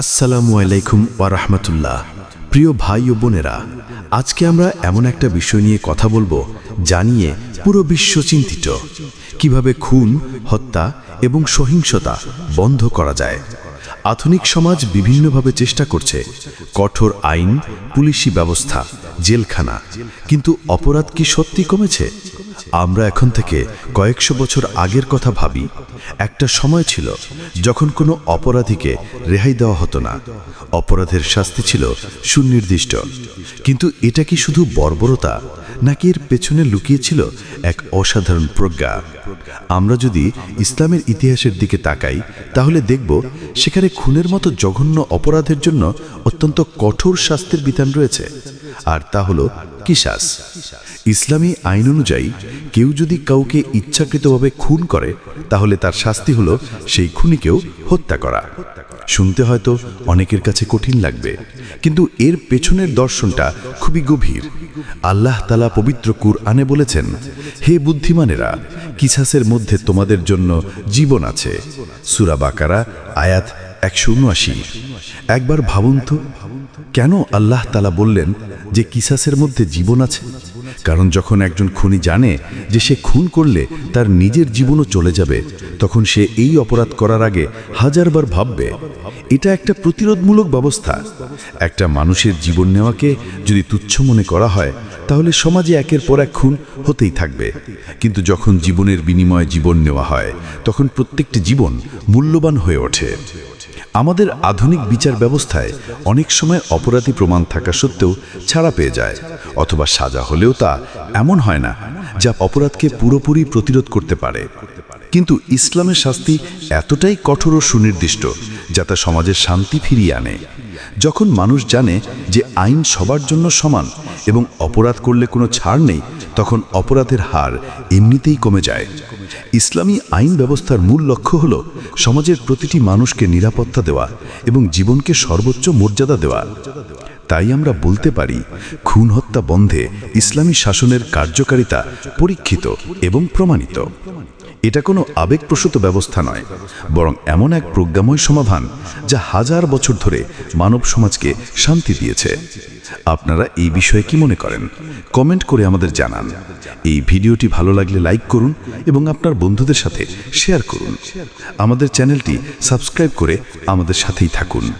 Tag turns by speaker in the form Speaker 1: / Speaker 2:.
Speaker 1: আসসালামু আলাইকুম ওয়ারহমতুল্লাহ প্রিয় ভাই ও বোনেরা, আজকে আমরা এমন একটা বিষয় নিয়ে কথা বলব জানিয়ে পুরো বিশ্ব চিন্তিত। কীভাবে খুন, হত্যা এবং সহিংসতা বন্ধ করা যায়। আধুনিক সমাজ বিভিন্নভাবে চেষ্টা করছে কঠোর আইন, পুলিশি ব্যবস্থা, জেলখানা। কিন্তু অপরাধ কি সত্যি কমেছে? আমরা এখন থেকে কয়েকশো বছর আগের কথা ভাবি। একটা সময় ছিল যখন কোনো অপরাধীকে রেহাই দেওয়া হতো না। অপরাধের শাস্তি ছিল সুনির্দিষ্ট। কিন্তু এটা কি শুধু বর্বরতা, নাকি এর পেছনে লুকিয়েছিল এক অসাধারণ প্রজ্ঞা? আমরা যদি ইসলামের ইতিহাসের দিকে তাকাই, তাহলে দেখব সেখানে খুনের মতো জঘন্য অপরাধের জন্য অত্যন্ত কঠোর শাস্তির বিধান রয়েছে। আর তা হলো কিসাস ইসলামী আইন অনুযায়ী, কেউ যদি কাউকে ইচ্ছাকৃতভাবে খুন করে, তাহলে তার শাস্তি হলো সেই খুনিকেও হত্যা করা। শুনতে হয়তো অনেকের কাছে কঠিন লাগবে, কিন্তু এর পেছনের দর্শনটা খুবই গভীর। আল্লাহ তালা পবিত্র কুর আনে বলেছেন, হে বুদ্ধিমানেরা, কিসাসের মধ্যে তোমাদের জন্য জীবন আছে। সুরা বাকারা, আয়াত একশো উনআশি একবার ভাবুন তো, কেন আল্লাহ তালা বললেন যে কিসাসের মধ্যে জীবন আছে? কারণ যখন একজন খুনি জানে যে সে খুন করলে তার নিজের জীবনও চলে যাবে তখন সে এই অপরাধ করার আগে হাজারবার ভাববে, এটা একটা প্রতিরোধমূলক ব্যবস্থা। একটা মানুষের জীবন নেওয়াকে যদি তুচ্ছ মনে করা হয়, তাহলে সমাজে একের পর এক খুন হতেই থাকবে। কিন্তু যখন জীবনের বিনিময়ে জীবন নেওয়া হয়, তখন প্রত্যেকটি জীবন মূল্যবান হয়ে ওঠে। আমাদের আধুনিক বিচার ব্যবস্থায় অনেক সময় অপরাধী প্রমাণ থাকা সত্ত্বেও ছাড়া পেয়ে যায়, অথবা সাজা হলেও তা এমন হয় না যা অপরাধকে পুরোপুরি প্রতিরোধ করতে পারে। কিন্তু ইসলামের শাস্তি এতটাই কঠোর ও সুনির্দিষ্ট যা তা সমাজের শান্তি ফিরিয়ে আনে। যখন মানুষ জানে যে আইন সবার জন্য সমান এবং অপরাধ করলে কোনো ছাড় নেই, তখন অপরাধের হার এমনিতেই কমে যায়। ইসলামী আইন ব্যবস্থার মূল লক্ষ্য হল সমাজের প্রতিটি মানুষকে নিরাপত্তা দেওয়া এবং জীবনকে সর্বোচ্চ মর্যাদা দেওয়া। তাই আমরা বলতে পারি, খুন হত্যা বন্ধে ইসলামী শাসনের কার্যকারিতা পরীক্ষিত এবং প্রমাণিত। এটা কোনো আবেগপ্রসূত ব্যবস্থা নয়, বরং এমন এক প্রজ্ঞাময় সমাধান যা হাজার বছর ধরে মানব সমাজকে শান্তি দিয়েছে। আপনারা এই বিষয়ে কি মনে করেন? কমেন্ট করে আমাদের জানান। এই ভিডিওটি ভালো লাগলে লাইক করুন এবং আপনার বন্ধুদের সাথে শেয়ার করুন। আমাদের চ্যানেলটি সাবস্ক্রাইব করে আমাদের সাথেই থাকুন।